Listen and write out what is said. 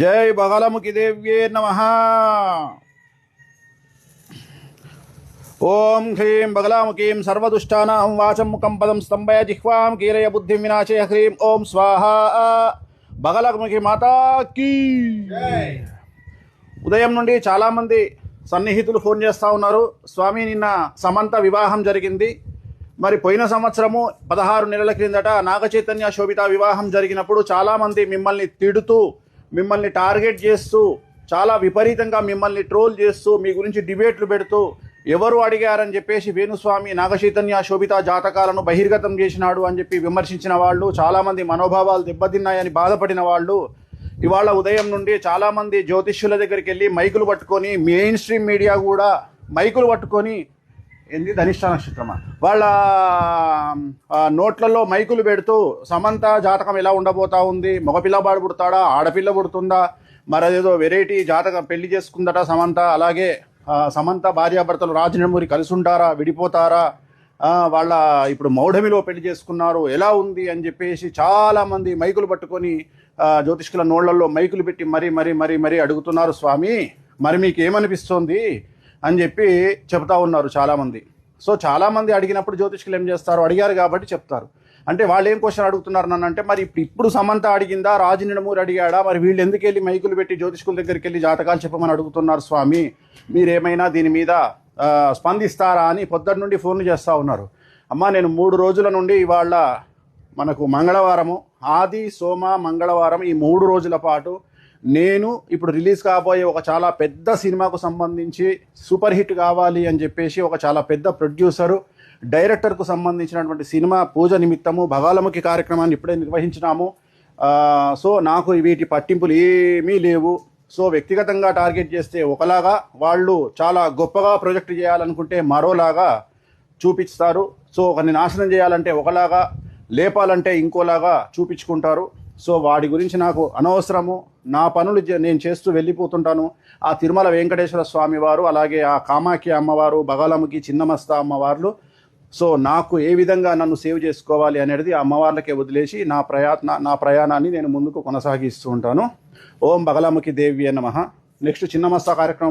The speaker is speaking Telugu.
జై బగలముఖి దేవ్యే నమ. ఓం హ్రీం బగలాముఖీం సర్వదుష్టానాం వాచం ముఖం పదం స్తంభయ జిహ్వాం కీలయ బుద్ధిం వినాశయ హ్రీం. ఓం స్వాహా. బగలముఖి మాతాకి ఉదయం నుండి చాలామంది సన్నిహితులు ఫోన్ చేస్తూ ఉన్నారు. స్వామి నిన్న సమంత వివాహం జరిగింది. మరి పోయిన సంవత్సరము పదహారు నెలల క్రిందట నాగచైతన్య శోభిత వివాహం జరిగినప్పుడు చాలామంది మిమ్మల్ని తిడుతూ మిమ్మల్ని టార్గెట్ చేస్తూ చాలా విపరీతంగా మిమ్మల్ని ట్రోల్ చేస్తూ మీ గురించి డిబేట్లు పెడుతూ ఎవరు అడిగారని చెప్పేసి వేణుస్వామి నాగచైతన్య శోభిత జాతకాలను బహిర్గతం చేసినాడు అని చెప్పి విమర్శించిన వాళ్ళు చాలామంది మనోభావాలు దెబ్బతిన్నాయని బాధపడిన వాళ్ళు ఇవాళ ఉదయం నుండి చాలామంది జ్యోతిష్యుల దగ్గరికి వెళ్ళి మైకులు పట్టుకొని మెయిన్ స్ట్రీమ్ మీడియా కూడా మైకులు పట్టుకొని ఏంది? ధనిష్ట నక్షత్రమా? వాళ్ళ నోట్లలో మైకులు పెడుతూ సమంత జాతకం ఎలా ఉండబోతా ఉంది? మగపిల్లవాడు పుడతాడా? ఆడపిల్ల పుడుతుందా? మరి అదేదో వెరైటీ జాతకం పెళ్ళి చేసుకుందట సమంత అలాగే సమంత భార్యాభర్తలు రాజనమూరి కలిసి ఉంటారా విడిపోతారా వాళ్ళ ఇప్పుడు మౌఢమిలో పెళ్ళి చేసుకున్నారు. ఎలా ఉంది? అని చెప్పేసి చాలామంది మైకులు పట్టుకొని జ్యోతిష్కుల నోళ్ళలో మైకులు పెట్టి మరీ మరీ మరీ మరీ అడుగుతున్నారు స్వామి. మరి మీకు ఏమనిపిస్తోంది అని చెప్పి చెప్తా ఉన్నారు చాలామంది. సో చాలామంది అడిగినప్పుడు జ్యోతిష్కులు ఏం చేస్తారు? అడిగారు కాబట్టి చెప్తారు. అంటే వాళ్ళు ఏం క్వశ్చన్ అడుగుతున్నారు నన్ను అంటే మరి ఇప్పుడు ఇప్పుడు సమంత అడిగిందా? రాజు నిడమూరు అడిగాడా? మరి వీళ్ళు ఎందుకు వెళ్ళి మైకులు పెట్టి జ్యోతిష్కుల దగ్గరికి వెళ్ళి జాతకాలు చెప్పమని అడుగుతున్నారు స్వామి? మీరేమైనా దీని మీద స్పందిస్తారా? అని పొద్దున్న నుండి ఫోన్లు చేస్తూ ఉన్నారు. అమ్మా నేను మూడు రోజుల నుండి ఇవాళ మనకు మంగళవారము ఆది సోమ మంగళవారం ఈ మూడు రోజుల పాటు నేను ఇప్పుడు రిలీజ్ కాబోయే ఒక చాలా పెద్ద సినిమాకు సంబంధించి సూపర్ హిట్ కావాలి అని చెప్పేసి ఒక చాలా పెద్ద ప్రొడ్యూసరు డైరెక్టర్కు సంబంధించినటువంటి సినిమా పూజ నిమిత్తము భగాలముఖి కార్యక్రమాన్ని ఇప్పుడే నిర్వహించినాము. సో నాకు వీటి పట్టింపులు ఏమీ లేవు. సో వ్యక్తిగతంగా టార్గెట్ చేస్తే ఒకలాగా వాళ్ళు చాలా గొప్పగా ప్రొజెక్ట్ చేయాలనుకుంటే మరోలాగా చూపిస్తారు. సో ఒకరిని నాశనం చేయాలంటే ఒకలాగా లేపాలంటే ఇంకోలాగా చూపించుకుంటారు. సో వాడి గురించి నాకు అనవసరము. నా పనులు చే- నేను చేస్తూ వెళ్ళిపోతుంటాను. ఆ తిరుమల వెంకటేశ్వర స్వామి వారు అలాగే ఆ కామాఖ్య అమ్మవారు బగలముఖి చిన్నమస్త అమ్మవార్లు సో నాకు ఏ విధంగా నన్ను సేవ్ చేసుకోవాలి అనేది ఆ అమ్మవార్లకే వదిలేసి నా ప్రయత్న నా ప్రయాణాన్ని నేను ముందుకు కొనసాగిస్తూ ఉంటాను. ఓం బగలాముఖి దేవి నమ. నెక్స్ట్ చిన్నమస్త కార్యక్రమం